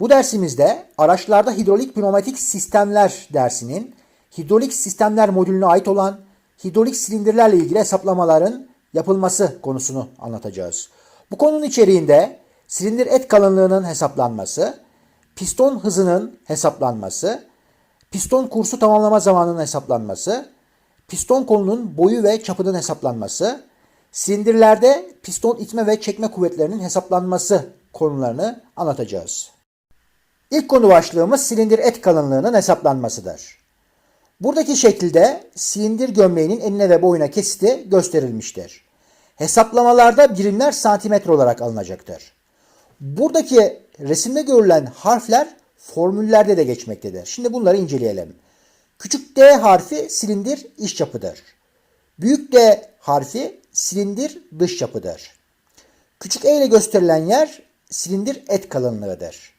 Bu dersimizde araçlarda hidrolik pneumatik sistemler dersinin hidrolik sistemler modülüne ait olan hidrolik silindirlerle ilgili hesaplamaların yapılması konusunu anlatacağız. Bu konunun içeriğinde silindir et kalınlığının hesaplanması, piston hızının hesaplanması, piston kursu tamamlama zamanının hesaplanması, piston kolunun boyu ve çapının hesaplanması, silindirlerde piston itme ve çekme kuvvetlerinin hesaplanması konularını anlatacağız. İlk konu başlığımız silindir et kalınlığının hesaplanmasıdır. Buradaki şekilde silindir gömleğinin enine ve boyuna kesiti gösterilmiştir. Hesaplamalarda birimler santimetre olarak alınacaktır. Buradaki resimde görülen harfler formüllerde de geçmektedir. Şimdi bunları inceleyelim. Küçük d harfi silindir iç çapıdır. Büyük D harfi silindir dış çapıdır. Küçük e ile gösterilen yer silindir et kalınlığıdır.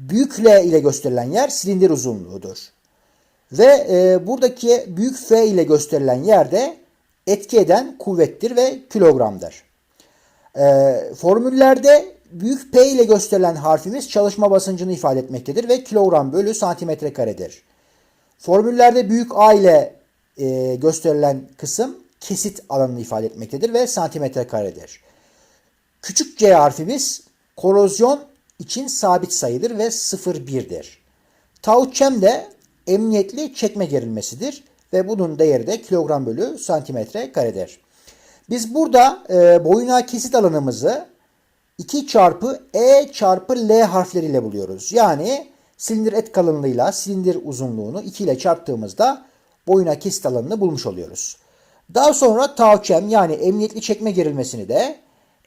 Büyük L ile gösterilen yer silindir uzunluğudur. Ve e, buradaki büyük F ile gösterilen yerde etki eden kuvvettir ve kilogramdır. E, formüllerde büyük P ile gösterilen harfimiz çalışma basıncını ifade etmektedir ve kilogram bölü santimetre karedir. Formüllerde büyük A ile e, gösterilen kısım kesit alanını ifade etmektedir ve santimetre karedir. Küçük c harfimiz korozyon için sabit sayıdır ve 0,1'dir. Tau chem de emniyetli çekme gerilmesidir ve bunun değeri de kilogram bölü santimetre karedir. Biz burada e, boyuna kesit alanımızı 2 çarpı E çarpı L harfleriyle buluyoruz. Yani silindir et kalınlığıyla silindir uzunluğunu 2 ile çarptığımızda boyuna kesit alanını bulmuş oluyoruz. Daha sonra tau chem yani emniyetli çekme gerilmesini de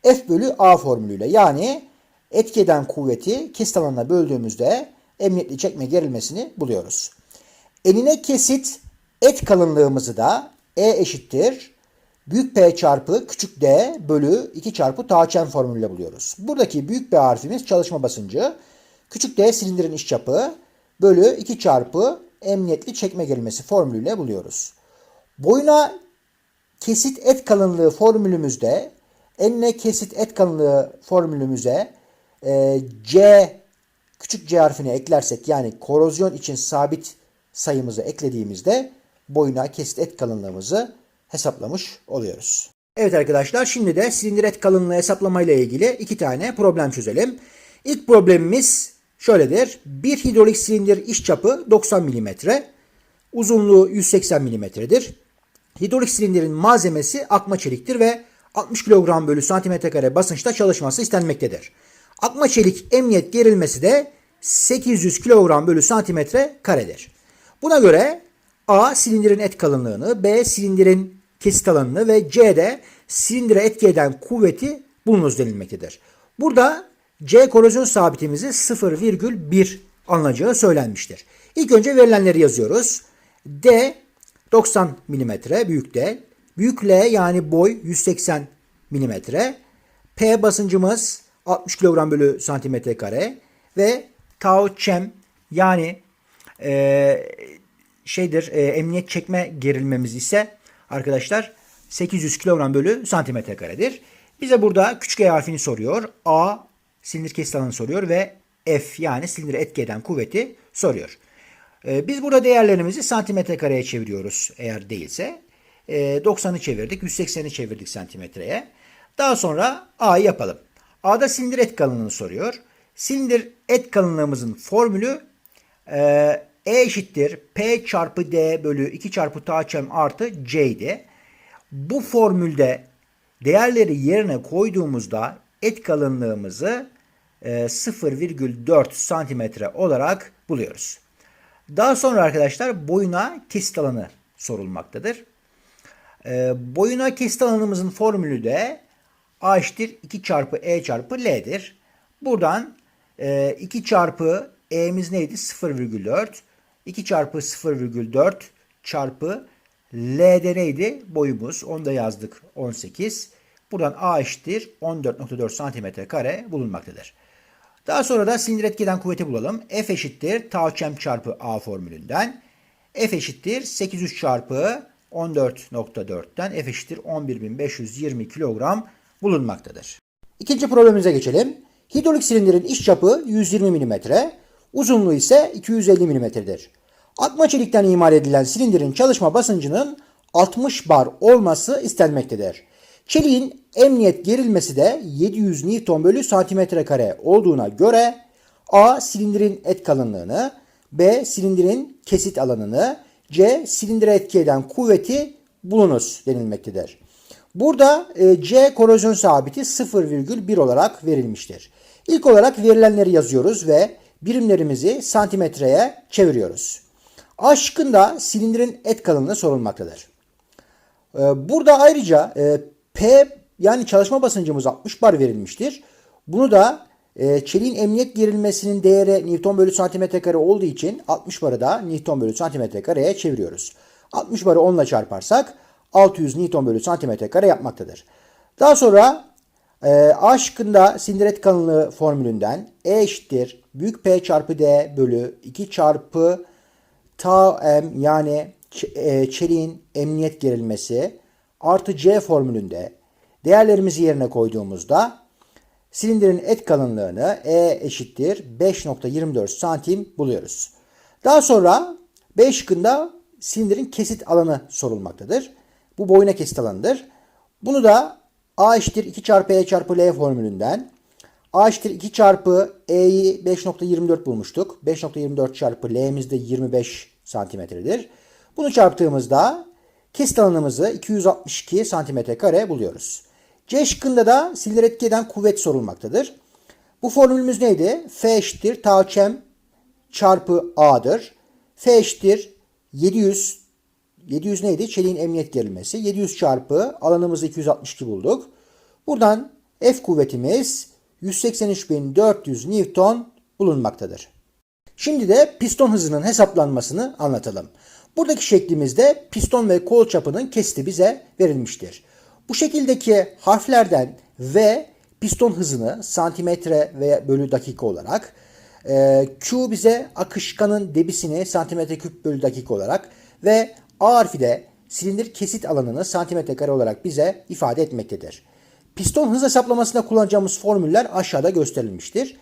F bölü A formülüyle yani etki eden kuvveti kesit alanına böldüğümüzde emniyetli çekme gerilmesini buluyoruz. Enine kesit et kalınlığımızı da E eşittir. Büyük P çarpı küçük d bölü 2 çarpı chem formülüyle buluyoruz. Buradaki büyük B harfimiz çalışma basıncı. Küçük d silindirin iç çapı bölü 2 çarpı emniyetli çekme gerilmesi formülüyle buluyoruz. Boyuna kesit et kalınlığı formülümüzde enine kesit et kalınlığı formülümüze e, C küçük c harfini eklersek yani korozyon için sabit sayımızı eklediğimizde boyuna kesit et kalınlığımızı hesaplamış oluyoruz. Evet arkadaşlar şimdi de silindir et kalınlığı hesaplamayla ilgili iki tane problem çözelim. İlk problemimiz şöyledir. Bir hidrolik silindir iç çapı 90 mm, uzunluğu 180 mm'dir. Hidrolik silindirin malzemesi akma çeliktir ve 60 kilogram bölü santimetre kare basınçta çalışması istenmektedir. Akma çelik emniyet gerilmesi de 800 kilogram bölü santimetre karedir. Buna göre A silindirin et kalınlığını, B silindirin kesit alanını ve C'de silindire etki eden kuvveti bulunuz denilmektedir. Burada C korozyon sabitimizi 0,1 alınacağı söylenmiştir. İlk önce verilenleri yazıyoruz. D 90 mm büyük D. Büyük L yani boy 180 mm. P basıncımız 60 kilogram bölü santimetre kare ve tau chem yani e, şeydir e, emniyet çekme gerilmemiz ise arkadaşlar 800 kilogram bölü santimetre karedir. Bize burada küçük e harfini soruyor. A silindir kesit alanını soruyor ve F yani silindire etki eden kuvveti soruyor. E, biz burada değerlerimizi santimetre kareye çeviriyoruz eğer değilse. E, 90'ı çevirdik, 180'i çevirdik santimetreye. Daha sonra A'yı yapalım. A'da silindir et kalınlığını soruyor. Silindir et kalınlığımızın formülü e, E eşittir P çarpı D bölü 2 çarpı tau chem artı C idi. Bu formülde değerleri yerine koyduğumuzda et kalınlığımızı e, 0,4 santimetre olarak buluyoruz. Daha sonra arkadaşlar boyuna kesit alanı sorulmaktadır. E, boyuna kesit alanımızın formülü de A eşittir 2 çarpı E çarpı L'dir. Buradan e, 2 çarpı E'miz neydi? 0,4. 2 çarpı 0,4 çarpı L'de neydi? Boyumuz. Onu da yazdık 18. Buradan A eşittir 14.4 santimetre kare bulunmaktadır. Daha sonra da sinir etkiden kuvveti bulalım. F eşittir tau chem çarpı A formülünden. F eşittir 800 çarpı 14.4'ten F eşittir 11.520 kilogram bulunmaktadır. İkinci problemimize geçelim. Hidrolik silindirin iç çapı 120 mm, uzunluğu ise 250 mm'dir. Akma çelikten imal edilen silindirin çalışma basıncının 60 bar olması istenmektedir. Çeliğin emniyet gerilmesi de 700 Newton bölü santimetre kare olduğuna göre A. Silindirin et kalınlığını, B. Silindirin kesit alanını, C. Silindire etki eden kuvveti bulunuz denilmektedir. Burada e, C korozyon sabiti 0,1 olarak verilmiştir. İlk olarak verilenleri yazıyoruz ve birimlerimizi santimetreye çeviriyoruz. A şıkkında silindirin et kalınlığı sorulmaktadır. E, burada ayrıca e, P yani çalışma basıncımız 60 bar verilmiştir. Bunu da çeliğin emniyet gerilmesinin değeri Newton bölü santimetre kare olduğu için 60 barı da Newton bölü santimetre kareye çeviriyoruz. 60 barı 10 ile çarparsak 600 Newton bölü santimetre kare yapmaktadır. Daha sonra e, A şıkkında sindiret kalınlığı formülünden E eşittir büyük P çarpı D bölü 2 çarpı tau m yani e, çeliğin emniyet gerilmesi artı C formülünde değerlerimizi yerine koyduğumuzda silindirin et kalınlığını E eşittir 5.24 santim buluyoruz. Daha sonra B şıkkında silindirin kesit alanı sorulmaktadır. Bu boyuna kesit alanıdır. Bunu da A eşittir 2 çarpı E çarpı L formülünden A eşittir 2 çarpı E'yi 5.24 bulmuştuk. 5.24 çarpı L'miz de 25 santimetredir. Bunu çarptığımızda kesit alanımızı 262 santimetre kare buluyoruz. C şıkkında da silindir etki eden kuvvet sorulmaktadır. Bu formülümüz neydi? F eşittir tau çarpı A'dır. F eşittir 700 700 neydi? Çeliğin emniyet gerilmesi. 700 çarpı alanımızı 262 bulduk. Buradan F kuvvetimiz 183.400 Newton bulunmaktadır. Şimdi de piston hızının hesaplanmasını anlatalım. Buradaki şeklimizde piston ve kol çapının kesiti bize verilmiştir. Bu şekildeki harflerden V piston hızını santimetre ve bölü dakika olarak, e, Q bize akışkanın debisini santimetre küp bölü dakika olarak ve A harfi de silindir kesit alanını santimetre kare olarak bize ifade etmektedir. Piston hız hesaplamasında kullanacağımız formüller aşağıda gösterilmiştir.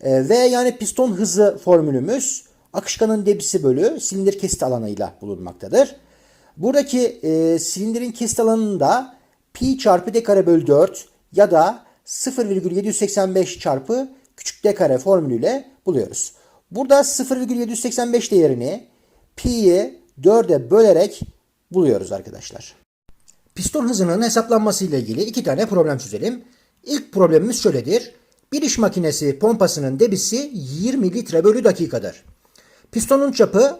E, V yani piston hızı formülümüz akışkanın debisi bölü silindir kesit alanıyla bulunmaktadır. Buradaki e, silindirin kesit alanında pi çarpı d kare bölü 4 ya da 0,785 çarpı küçük d kare formülüyle buluyoruz. Burada 0,785 değerini pi'yi 4'e bölerek buluyoruz arkadaşlar. Piston hızının hesaplanması ile ilgili iki tane problem çözelim. İlk problemimiz şöyledir. Bir iş makinesi pompasının debisi 20 litre bölü dakikadır. Pistonun çapı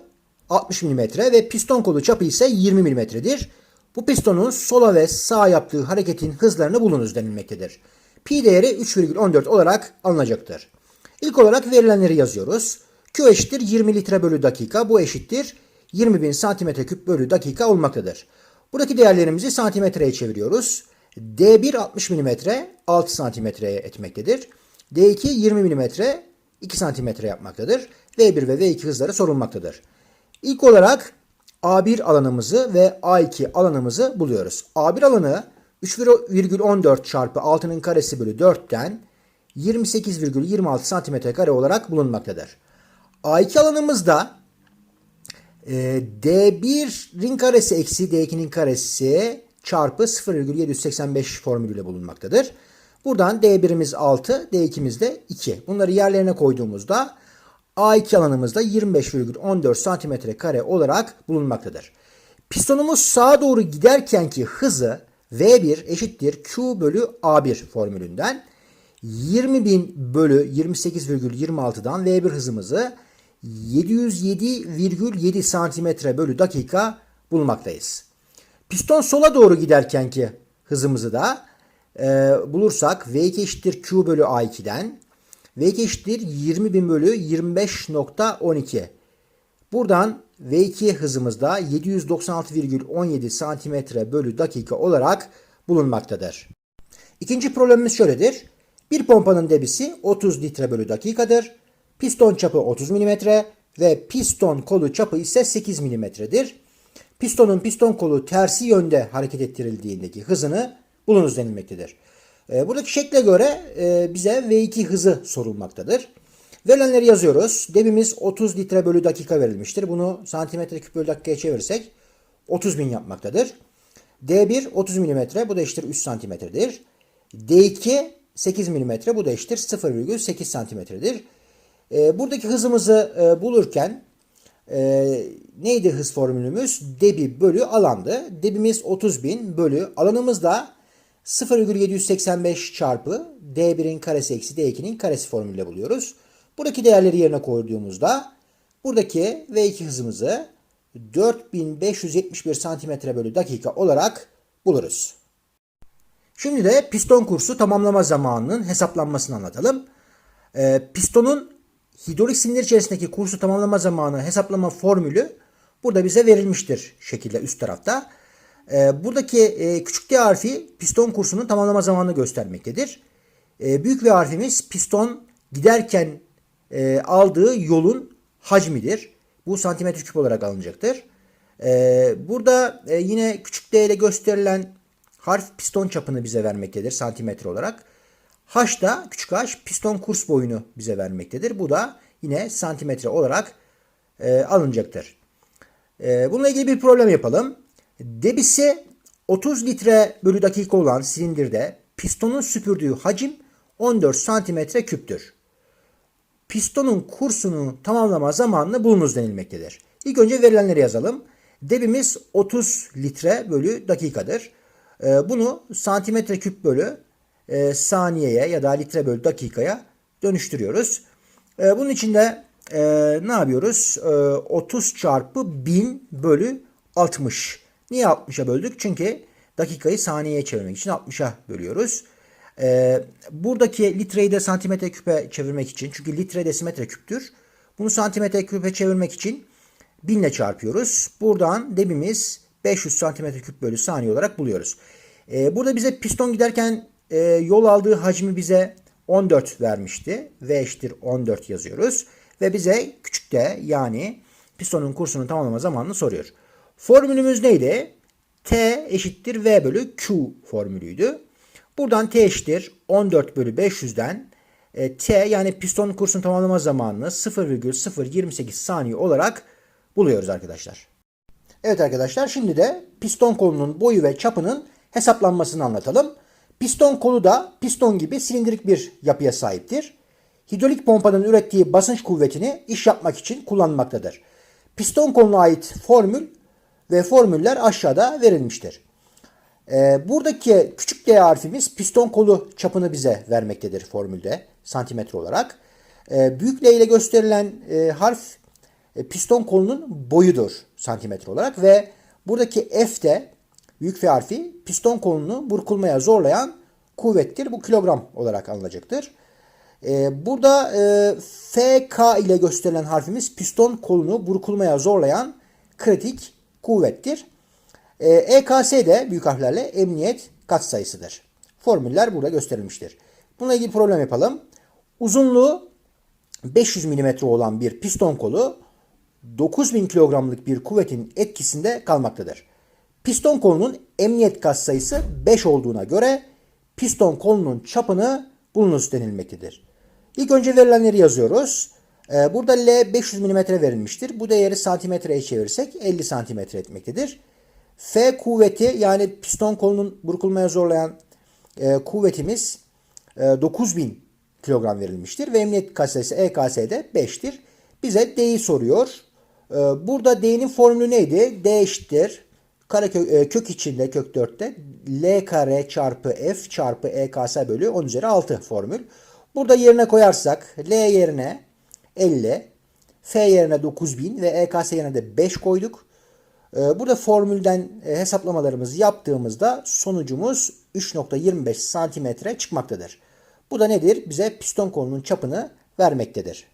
60 mm ve piston kolu çapı ise 20 mm'dir. Bu pistonun sola ve sağa yaptığı hareketin hızlarını bulunuz denilmektedir. Pi değeri 3,14 olarak alınacaktır. İlk olarak verilenleri yazıyoruz. Q eşittir 20 litre bölü dakika. Bu eşittir 20.000 santimetre küp bölü dakika olmaktadır. Buradaki değerlerimizi santimetreye çeviriyoruz. D1 60 mm 6 santimetreye etmektedir. D2 20 mm 2 santimetre yapmaktadır. V1 ve V2 hızları sorulmaktadır. İlk olarak A1 alanımızı ve A2 alanımızı buluyoruz. A1 alanı 3,14 çarpı 6'nın karesi bölü 4'ten 28,26 santimetre kare olarak bulunmaktadır. A2 alanımızda e, D1'in karesi eksi D2'nin karesi çarpı 0,785 formülüyle bulunmaktadır. Buradan D1'imiz 6, D2'miz de 2. Bunları yerlerine koyduğumuzda A2 alanımızda 25,14 santimetre kare olarak bulunmaktadır. Pistonumuz sağa doğru giderkenki hızı V1 eşittir Q bölü A1 formülünden 20.000 bölü 28,26'dan V1 hızımızı 707,7 santimetre bölü dakika bulmaktayız. Piston sola doğru giderkenki hızımızı da e, bulursak V2 eşittir Q bölü A2'den V2 eşittir 20.000 bölü 25.12. Buradan V2 hızımızda 796,17 santimetre bölü dakika olarak bulunmaktadır. İkinci problemimiz şöyledir. Bir pompanın debisi 30 litre bölü dakikadır. Piston çapı 30 mm ve piston kolu çapı ise 8 mm'dir. Pistonun piston kolu tersi yönde hareket ettirildiğindeki hızını bulunuz denilmektedir. E, buradaki şekle göre e, bize V2 hızı sorulmaktadır. Verilenleri yazıyoruz. Debimiz 30 litre bölü dakika verilmiştir. Bunu santimetre küp bölü dakikaya çevirirsek 30 bin yapmaktadır. D1 30 mm bu da eşittir 3 santimetredir. D2 8 mm bu da eşittir 0,8 santimetredir. E, buradaki hızımızı e, bulurken e, neydi hız formülümüz? Debi bölü alandı. Debimiz 30 bin bölü alanımız da 0,785 çarpı D1'in karesi eksi D2'nin karesi formülüyle buluyoruz. Buradaki değerleri yerine koyduğumuzda buradaki V2 hızımızı 4571 santimetre bölü dakika olarak buluruz. Şimdi de piston kursu tamamlama zamanının hesaplanmasını anlatalım. Ee, pistonun hidrolik silindir içerisindeki kursu tamamlama zamanı hesaplama formülü burada bize verilmiştir şekilde üst tarafta. Ee, buradaki e, küçük D harfi piston kursunun tamamlama zamanını göstermektedir. Ee, büyük V harfimiz piston giderken e, aldığı yolun hacmidir. Bu santimetre küp olarak alınacaktır. Ee, burada e, yine küçük D ile gösterilen harf piston çapını bize vermektedir santimetre olarak. H da küçük h piston kurs boyunu bize vermektedir. Bu da yine santimetre olarak e, alınacaktır. E, bununla ilgili bir problem yapalım. Debisi 30 litre bölü dakika olan silindirde pistonun süpürdüğü hacim 14 santimetre küptür. Pistonun kursunu tamamlama zamanını bulunuz denilmektedir. İlk önce verilenleri yazalım. Debimiz 30 litre bölü dakikadır. E, bunu santimetre küp bölü e, saniyeye ya da litre bölü dakikaya dönüştürüyoruz. E, bunun için de e, ne yapıyoruz? E, 30 çarpı 1000 bölü 60. Niye 60'a böldük? Çünkü dakikayı saniyeye çevirmek için 60'a bölüyoruz. E, buradaki litreyi de santimetre küpe çevirmek için çünkü litre desimetre küptür. Bunu santimetre küpe çevirmek için 1000 ile çarpıyoruz. Buradan debimiz 500 santimetre küp bölü saniye olarak buluyoruz. E, burada bize piston giderken e, yol aldığı hacmi bize 14 vermişti. V eşittir 14 yazıyoruz. Ve bize küçük de yani pistonun kursunun tamamlama zamanını soruyor. Formülümüz neydi? T eşittir V bölü Q formülüydü. Buradan T eşittir 14 bölü 500'den e, T yani piston kursunun tamamlama zamanını 0,028 saniye olarak buluyoruz arkadaşlar. Evet arkadaşlar şimdi de piston kolunun boyu ve çapının hesaplanmasını anlatalım. Piston kolu da piston gibi silindirik bir yapıya sahiptir. Hidrolik pompanın ürettiği basınç kuvvetini iş yapmak için kullanmaktadır. Piston koluna ait formül ve formüller aşağıda verilmiştir. Ee, buradaki küçük D harfimiz piston kolu çapını bize vermektedir formülde santimetre olarak. Ee, büyük L ile gösterilen e, harf e, piston kolunun boyudur santimetre olarak ve buradaki F de büyük F harfi piston kolunu burkulmaya zorlayan kuvvettir. Bu kilogram olarak alınacaktır. Ee, burada e, FK ile gösterilen harfimiz piston kolunu burkulmaya zorlayan kritik kuvvettir. E, EKS de büyük harflerle emniyet katsayısıdır. Formüller burada gösterilmiştir. Bununla ilgili problem yapalım. Uzunluğu 500 mm olan bir piston kolu 9000 kilogramlık bir kuvvetin etkisinde kalmaktadır. Piston kolunun emniyet katsayısı 5 olduğuna göre piston kolunun çapını bulunuz denilmektedir. İlk önce verilenleri yazıyoruz. Ee, burada L 500 mm verilmiştir. Bu değeri santimetreye çevirirsek 50 santimetre etmektedir. F kuvveti yani piston kolunun burkulmaya zorlayan e, kuvvetimiz e, 9000 kilogram verilmiştir. Ve emniyet katsayısı EKS'de 5'tir. Bize D'yi soruyor. E, burada D'nin formülü neydi? D eşittir. Kare kök, e, kök içinde kök 4'te L kare çarpı F çarpı EKS bölü 10 üzeri 6 formül. Burada yerine koyarsak L yerine 50, F yerine 9000 ve EKS yerine de 5 koyduk. Ee, burada formülden e, hesaplamalarımızı yaptığımızda sonucumuz 3.25 santimetre çıkmaktadır. Bu da nedir? Bize piston kolunun çapını vermektedir.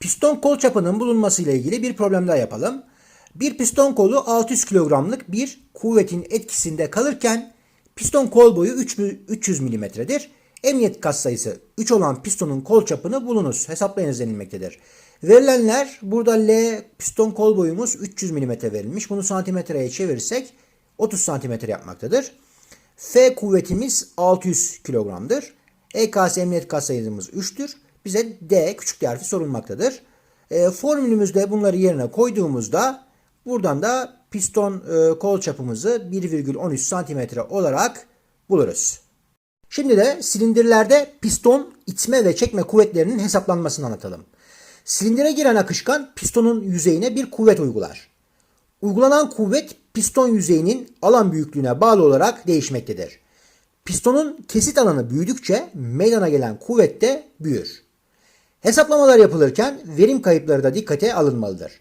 Piston kol çapının bulunması ile ilgili bir problem daha yapalım. Bir piston kolu 600 kilogramlık bir kuvvetin etkisinde kalırken piston kol boyu 300 milimetredir. Emniyet katsayısı 3 olan pistonun kol çapını bulunuz. Hesaplayınız denilmektedir. Verilenler burada L piston kol boyumuz 300 mm verilmiş. Bunu santimetreye çevirirsek 30 santimetre yapmaktadır. F kuvvetimiz 600 kilogramdır. EKS emniyet katsayımız 3'tür. Bize D küçük harfi sorulmaktadır. E, formülümüzde bunları yerine koyduğumuzda buradan da piston e, kol çapımızı 1,13 santimetre olarak buluruz. Şimdi de silindirlerde piston itme ve çekme kuvvetlerinin hesaplanmasını anlatalım. Silindire giren akışkan pistonun yüzeyine bir kuvvet uygular. Uygulanan kuvvet piston yüzeyinin alan büyüklüğüne bağlı olarak değişmektedir. Pistonun kesit alanı büyüdükçe meydana gelen kuvvet de büyür. Hesaplamalar yapılırken verim kayıpları da dikkate alınmalıdır.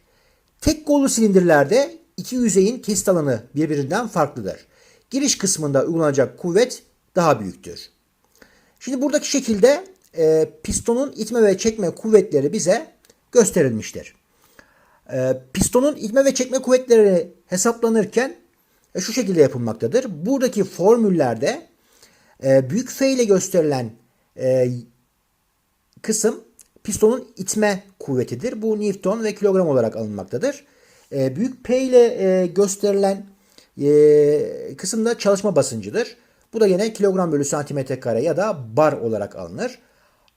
Tek kollu silindirlerde iki yüzeyin kesit alanı birbirinden farklıdır. Giriş kısmında uygulanacak kuvvet daha büyüktür. Şimdi buradaki şekilde e, pistonun itme ve çekme kuvvetleri bize gösterilmiştir. E, pistonun itme ve çekme kuvvetleri hesaplanırken e, şu şekilde yapılmaktadır. Buradaki formüllerde e, büyük F ile gösterilen e, kısım pistonun itme kuvvetidir. Bu Newton ve kilogram olarak alınmaktadır. E, büyük P ile e, gösterilen e, kısım da çalışma basıncıdır. Bu da yine kilogram bölü santimetre kare ya da bar olarak alınır.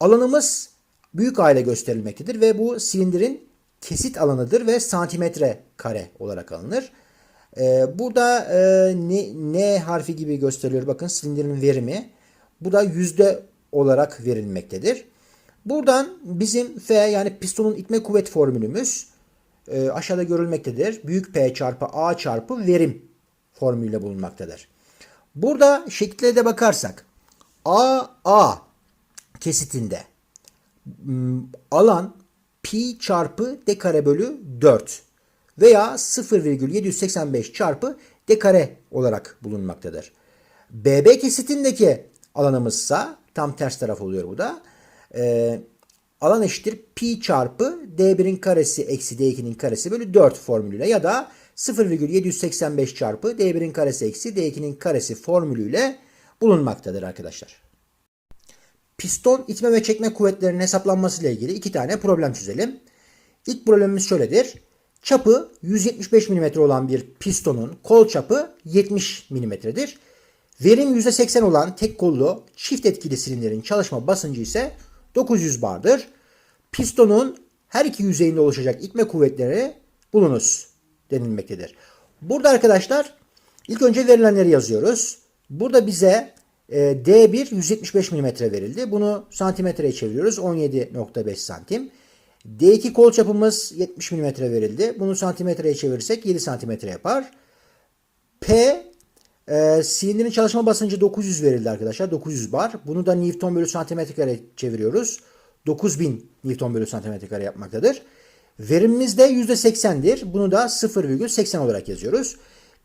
Alanımız büyük A ile gösterilmektedir ve bu silindirin kesit alanıdır ve santimetre kare olarak alınır. Ee, burada e, ne, ne harfi gibi gösteriliyor. Bakın silindirin verimi. Bu da yüzde olarak verilmektedir. Buradan bizim F yani pistonun itme kuvvet formülümüz e, aşağıda görülmektedir. Büyük P çarpı A çarpı verim formülüyle bulunmaktadır. Burada şekillere de bakarsak A A kesitinde alan pi çarpı d kare bölü 4 veya 0,785 çarpı d kare olarak bulunmaktadır. BB kesitindeki alanımızsa tam ters taraf oluyor bu da. Ee, alan eşittir pi çarpı d1'in karesi eksi d2'nin karesi bölü 4 formülüyle ya da 0,785 çarpı d1'in karesi eksi d2'nin karesi formülüyle bulunmaktadır arkadaşlar. Piston itme ve çekme kuvvetlerinin hesaplanması ile ilgili iki tane problem çözelim. İlk problemimiz şöyledir. Çapı 175 mm olan bir pistonun kol çapı 70 mm'dir. Verim %80 olan tek kollu çift etkili silindirin çalışma basıncı ise 900 bardır. Pistonun her iki yüzeyinde oluşacak itme kuvvetleri bulunuz denilmektedir. Burada arkadaşlar ilk önce verilenleri yazıyoruz. Burada bize e, D1 175 mm verildi. Bunu santimetreye çeviriyoruz. 17.5 santim. D2 kol çapımız 70 mm verildi. Bunu santimetreye çevirirsek 7 santimetre yapar. P e, çalışma basıncı 900 verildi arkadaşlar. 900 bar. Bunu da Newton bölü santimetre kare çeviriyoruz. 9000 Newton bölü santimetre kare yapmaktadır. Verimimiz de %80'dir. Bunu da 0,80 olarak yazıyoruz.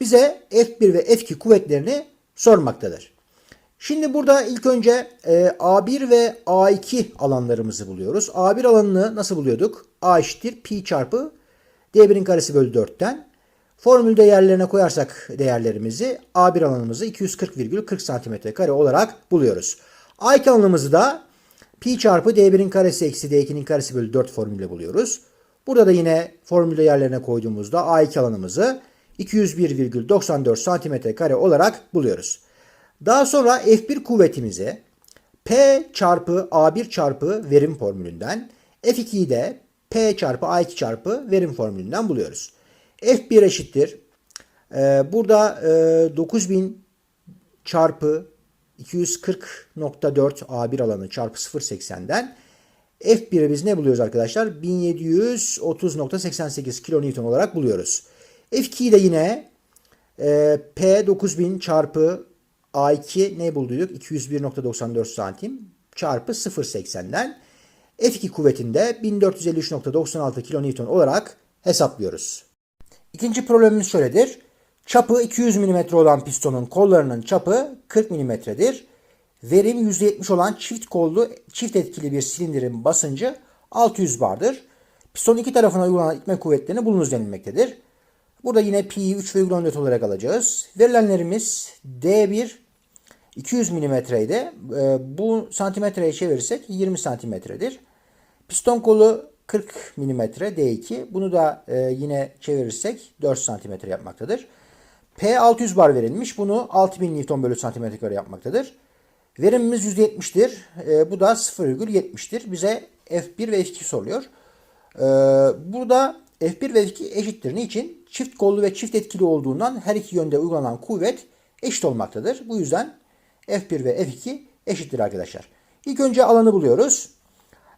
Bize F1 ve F2 kuvvetlerini sormaktadır. Şimdi burada ilk önce e, A1 ve A2 alanlarımızı buluyoruz. A1 alanını nasıl buluyorduk? A eşittir pi çarpı D1'in karesi bölü 4'ten. Formülde yerlerine koyarsak değerlerimizi A1 alanımızı 240,40 santimetre kare olarak buluyoruz. A2 alanımızı da pi çarpı D1'in karesi eksi D2'nin karesi bölü 4 formülle buluyoruz. Burada da yine formülde yerlerine koyduğumuzda A2 alanımızı 201,94 santimetre kare olarak buluyoruz. Daha sonra F1 kuvvetimizi P çarpı A1 çarpı verim formülünden F2'yi de P çarpı A2 çarpı verim formülünden buluyoruz. F1 eşittir. Ee, burada e, 9000 çarpı 240.4 A1 alanı çarpı 0.80'den F1'i biz ne buluyoruz arkadaşlar? 1730.88 kilonewton olarak buluyoruz. F2'yi de yine e, P 9000 çarpı A2 ne bulduyduk? 201.94 santim çarpı 0.80'den F2 kuvvetinde 1453.96 kilonewton olarak hesaplıyoruz. İkinci problemimiz şöyledir. Çapı 200 mm olan pistonun kollarının çapı 40 mm'dir. Verim %70 olan çift kollu çift etkili bir silindirin basıncı 600 bardır. Pistonun iki tarafına uygulanan itme kuvvetlerini bulunuz denilmektedir. Burada yine pi'yi 3,14 olarak alacağız. Verilenlerimiz D1 200 mm'ydi. Bu santimetreye çevirirsek 20 santimetredir. Piston kolu 40 mm D2. Bunu da e, yine çevirirsek 4 santimetre yapmaktadır. P 600 bar verilmiş. Bunu 6000 Newton bölü santimetre kare yapmaktadır. Verimimiz %70'tir. E, bu da 0,70'tir. Bize F1 ve F2 soruluyor. E, burada F1 ve F2 eşittir. Niçin? Çift kollu ve çift etkili olduğundan her iki yönde uygulanan kuvvet eşit olmaktadır. Bu yüzden F1 ve F2 eşittir arkadaşlar. İlk önce alanı buluyoruz.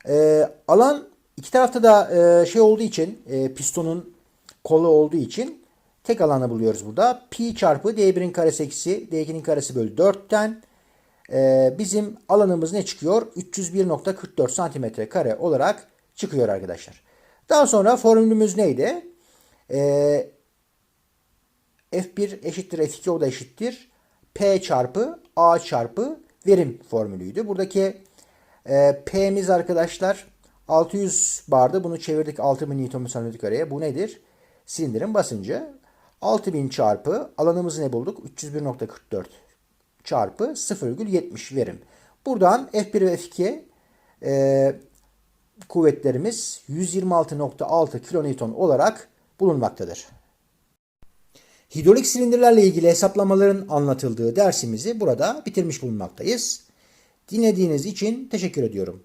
E, alan iki tarafta da e, şey olduğu için e, pistonun kolu olduğu için tek alanı buluyoruz burada. Pi çarpı D1'in karesi eksi D2'nin karesi bölü 4'ten e, bizim alanımız ne çıkıyor? 301.44 santimetre kare olarak çıkıyor arkadaşlar. Daha sonra formülümüz neydi? E, F1 eşittir F2 o da eşittir. P çarpı A çarpı verim formülüydü. Buradaki e, P'miz arkadaşlar 600 bardı. Bunu çevirdik 6000 Newton per santimetre kareye. Bu nedir? Silindirin basıncı. 6000 çarpı alanımızı ne bulduk? 301.44 çarpı 0,70 verim. Buradan F1 ve F2 e, kuvvetlerimiz 126.6 kilonewton olarak bulunmaktadır. Hidrolik silindirlerle ilgili hesaplamaların anlatıldığı dersimizi burada bitirmiş bulunmaktayız. Dinlediğiniz için teşekkür ediyorum.